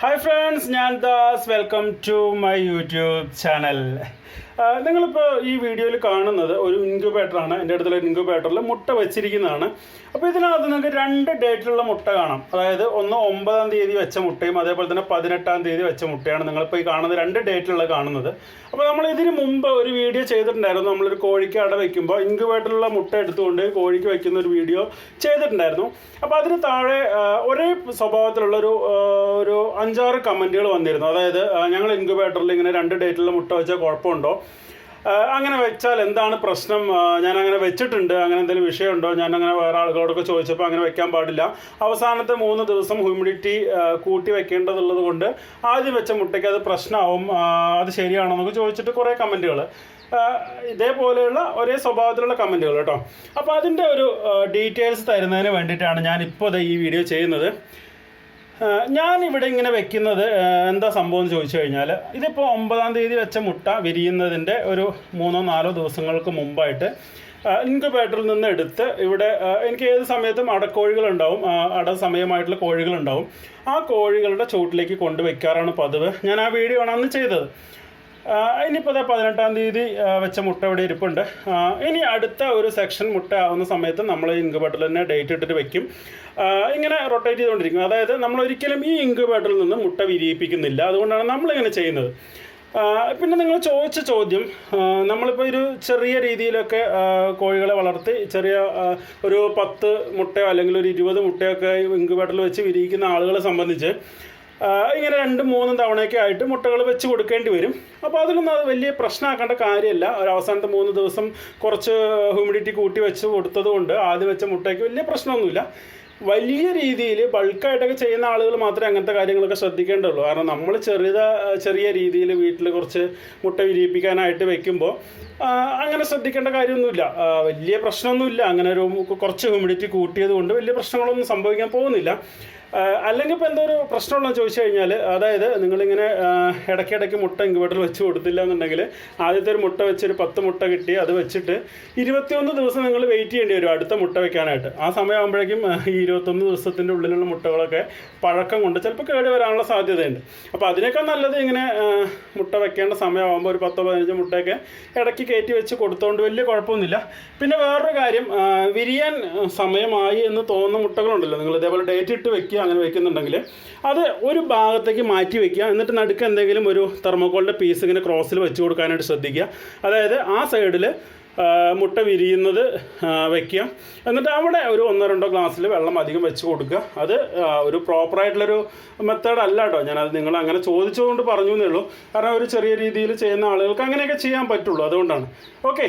Hi friends ഞാൻ Das. Welcome to my YouTube channel നിങ്ങളിപ്പോൾ ഈ വീഡിയോയിൽ കാണുന്നത് ഒരു ഇൻക്യുബേറ്ററാണ് എന്റെ അടുത്തുള്ള ഇൻക്യുബേറ്ററിൽ മുട്ട വെച്ചിരിക്കുന്നതാണ്. അപ്പോൾ ഇതിനകത്ത് നിങ്ങൾക്ക് രണ്ട് ഡേറ്റിലുള്ള മുട്ട കാണാം. അതായത് ഒന്ന് ഒമ്പതാം തീയതി വെച്ച മുട്ടയും അതേപോലെ തന്നെ പതിനെട്ടാം തീയതി വെച്ച മുട്ടയാണ് നിങ്ങളിപ്പോൾ ഈ കാണുന്നത് രണ്ട് ഡേറ്റിലുള്ള കാണുന്നത്. അപ്പോൾ നമ്മൾ ഇതിന് മുമ്പ് ഒരു വീഡിയോ ചെയ്തിട്ടുണ്ടായിരുന്നു. നമ്മളൊരു കോഴിക്ക് അട വയ്ക്കുമ്പോൾ ഇൻക്യുബേറ്ററിലുള്ള മുട്ട എടുത്തുകൊണ്ട് കോഴിക്ക് വയ്ക്കുന്ന ഒരു വീഡിയോ ചെയ്തിട്ടുണ്ടായിരുന്നു. അപ്പോൾ അതിന് താഴെ ഒരേ സ്വഭാവത്തിലുള്ള ഒരു ഒരു അഞ്ചാറ് കമന്റുകൾ വന്നിരുന്നു. അതായത് ഞങ്ങൾ ഇൻക്യുബേറ്ററിൽ ഇങ്ങനെ രണ്ട് ഡേറ്റിൽ മുട്ട വെച്ചാൽ കുഴപ്പമുണ്ടോ? അങ്ങനെ വെച്ചാൽ എന്താണ് പ്രശ്നം? ഞാൻ അങ്ങനെ വെച്ചിട്ടുണ്ട്. അങ്ങനെ എന്തെങ്കിലും വിഷയമുണ്ടോ? ഞാൻ അങ്ങനെ വേറെ ആളുകളോടൊക്കെ ചോദിച്ചപ്പോൾ അങ്ങനെ വെക്കാൻ പാടില്ല. അവസാനത്തെ മൂന്ന് ദിവസം ഹ്യൂമിഡിറ്റി കൂട്ടി വെക്കേണ്ടതുള്ളത് കൊണ്ട് ആദ്യം വെച്ച മുട്ടയ്ക്ക് അത് പ്രശ്നമാവും അത് ശരിയാണോ എന്നൊക്കെ ചോദിച്ചിട്ട് കുറേ കമന്റുകൾ ഇതേപോലെയുള്ള ഒരേ സ്വഭാവത്തിലുള്ള കമന്റുകൾ കേട്ടോ. അപ്പോൾ അതിന്റെ ഒരു ഡീറ്റെയിൽസ് തരുന്നതിന് വേണ്ടിയിട്ടാണ് ഞാൻ ഇപ്പോൾ ഈ വീഡിയോ ചെയ്യുന്നത്. ഞാൻ ഇവിടെ ഇങ്ങനെ വെക്കുന്നത് എന്താ സംഭവം എന്ന് ചോദിച്ചു കഴിഞ്ഞാൽ ഇതിപ്പോൾ ഒമ്പതാം തീയതി വെച്ച മുട്ട വിരിയുന്നതിന്റെ ഒരു മൂന്നോ നാലോ ദിവസങ്ങൾക്ക് മുമ്പായിട്ട് ഇൻക്യുബേറ്ററിൽ നിന്ന് എടുത്ത് ഇവിടെ എനിക്ക് ഏത് സമയത്തും അടക്കോഴികളുണ്ടാവും അട സമയമായിട്ടുള്ള കോഴികളുണ്ടാവും. ആ കോഴികളുടെ ചുവട്ടിലേക്ക് കൊണ്ടുവയ്ക്കാറാണ് പതിവ്. ഞാൻ ആ വീഡിയോ ആണ് അന്ന് ചെയ്തത്. ഇനിയിപ്പോൾ അതെ പതിനെട്ടാം തീയതി വെച്ച മുട്ട ഇവിടെ ഇരിപ്പുണ്ട്. ഇനി അടുത്ത ഒരു സെക്ഷൻ മുട്ട ആവുന്ന സമയത്ത് നമ്മൾ ഇൻക്യുബേറ്ററിൽ തന്നെ ഡേറ്റ് ഇട്ടിട്ട് വെക്കും. ഇങ്ങനെ റൊട്ടേറ്റ് ചെയ്തുകൊണ്ടിരിക്കും. അതായത് നമ്മൾ ഒരിക്കലും ഈ ഇൻക്യുബേറ്ററിൽ നിന്ന് മുട്ട വിരിയിപ്പിക്കുന്നില്ല. അതുകൊണ്ടാണ് നമ്മളിങ്ങനെ ചെയ്യുന്നത്. പിന്നെ നിങ്ങൾ ചോദിച്ച ചോദ്യം നമ്മളിപ്പോൾ ഒരു ചെറിയ രീതിയിലൊക്കെ കോഴികളെ വളർത്തി ചെറിയ ഒരു പത്ത് മുട്ടയോ അല്ലെങ്കിൽ ഒരു ഇരുപത് മുട്ടയൊക്കെ ഇൻക്യുബേറ്ററിൽ വെച്ച് വിരിയിക്കുന്ന ആളുകളെ സംബന്ധിച്ച് ഇങ്ങനെ രണ്ടും മൂന്നും തവണയൊക്കെ ആയിട്ട് മുട്ടകൾ വെച്ച് കൊടുക്കേണ്ടി വരും. അപ്പോൾ അതിലൊന്നും അത് വലിയ പ്രശ്നമാക്കേണ്ട കാര്യമല്ല. ഒരു അവസാനത്തെ മൂന്ന് ദിവസം കുറച്ച് ഹ്യൂമിഡിറ്റി കൂട്ടി വെച്ച് കൊടുത്തത് കൊണ്ട് ആദ്യം വെച്ച മുട്ടയ്ക്ക് വലിയ പ്രശ്നമൊന്നുമില്ല. വലിയ രീതിയിൽ ബൾക്കായിട്ടൊക്കെ ചെയ്യുന്ന ആളുകൾ മാത്രമേ അങ്ങനത്തെ കാര്യങ്ങളൊക്കെ ശ്രദ്ധിക്കേണ്ടതുള്ളൂ കാരണം നമ്മൾ ചെറിയ ചെറിയ രീതിയിൽ വീട്ടിൽ കുറച്ച് മുട്ട വിരിയിപ്പിക്കാനായിട്ട് വെക്കുമ്പോൾ അങ്ങനെ ശ്രദ്ധിക്കേണ്ട കാര്യമൊന്നുമില്ല. വലിയ പ്രശ്നമൊന്നുമില്ല. അങ്ങനെ ഒരു കുറച്ച് ഹ്യൂമിഡിറ്റി കൂട്ടിയത് കൊണ്ട് വലിയ പ്രശ്നങ്ങളൊന്നും സംഭവിക്കാൻ പോകുന്നില്ല. അല്ലെങ്കിൽ ഇപ്പോൾ എന്തോ ഒരു പ്രശ്നമുള്ളതെന്ന് ചോദിച്ചു കഴിഞ്ഞാൽ അതായത് നിങ്ങളിങ്ങനെ ഇടയ്ക്കിടയ്ക്ക് മുട്ട ഇൻക്യൂബേറ്ററിൽ വെച്ച് കൊടുത്തില്ല എന്നുണ്ടെങ്കിൽ ആദ്യത്തെ ഒരു മുട്ട വെച്ച് ഒരു പത്ത് മുട്ട കിട്ടി അത് വെച്ചിട്ട് ഇരുപത്തിയൊന്ന് ദിവസം നിങ്ങൾ വെയിറ്റ് ചെയ്യേണ്ടി വരും അടുത്ത മുട്ട വെക്കാനായിട്ട്. ആ സമയമാകുമ്പോഴേക്കും ഈ ഇരുപത്തൊന്ന് ദിവസത്തിന്റെ ഉള്ളിലുള്ള മുട്ടകളൊക്കെ പഴക്കം കൊണ്ട് ചിലപ്പോൾ കേട് വരാനുള്ള സാധ്യതയുണ്ട്. അപ്പോൾ അതിനേക്കാൾ നല്ലത് ഇങ്ങനെ മുട്ട വെക്കേണ്ട സമയമാകുമ്പോൾ ഒരു പത്തോ പതിനഞ്ചോ മുട്ടയൊക്കെ ഇടയ്ക്ക് കയറ്റി വെച്ച് കൊടുത്തോണ്ട് വലിയ കുഴപ്പമൊന്നുമില്ല. പിന്നെ വേറൊരു കാര്യം വിരിയാൻ സമയമായി എന്ന് തോന്നുന്ന മുട്ടകളുണ്ടല്ലോ നിങ്ങൾ ഇതേപോലെ ഡേറ്റ് ഇട്ട് വെക്കുക അങ്ങനെ വെക്കുന്നുണ്ടെങ്കിൽ അത് ഒരു ഭാഗത്തേക്ക് മാറ്റി വെക്കുക. എന്നിട്ട് നടുക്ക് എന്തെങ്കിലും ഒരു തെർമോക്കോളിന്റെ പീസ് ഇങ്ങനെ ക്രോസിൽ വെച്ച് കൊടുക്കാനായിട്ട് ശ്രദ്ധിക്കുക. അതായത് ആ സൈഡിൽ മുട്ട വിരിയുന്നത് വെക്കുക. എന്നിട്ട് അവിടെ ഒരു ഒന്നോ രണ്ടോ ഗ്ലാസ്സിൽ വെള്ളം അധികം വെച്ച് കൊടുക്കുക. അത് ഒരു പ്രോപ്പറായിട്ടുള്ളൊരു മെത്തേഡ് അല്ല കേട്ടോ ഞാനത് നിങ്ങൾ അങ്ങനെ ചോദിച്ചതുകൊണ്ട് പറഞ്ഞു എന്നേ ഉള്ളൂ. കാരണം ഒരു ചെറിയ രീതിയിൽ ചെയ്യുന്ന ആളുകൾക്ക് അങ്ങനെയൊക്കെ ചെയ്യാൻ പറ്റുള്ളൂ. അതുകൊണ്ടാണ്. ഓക്കെ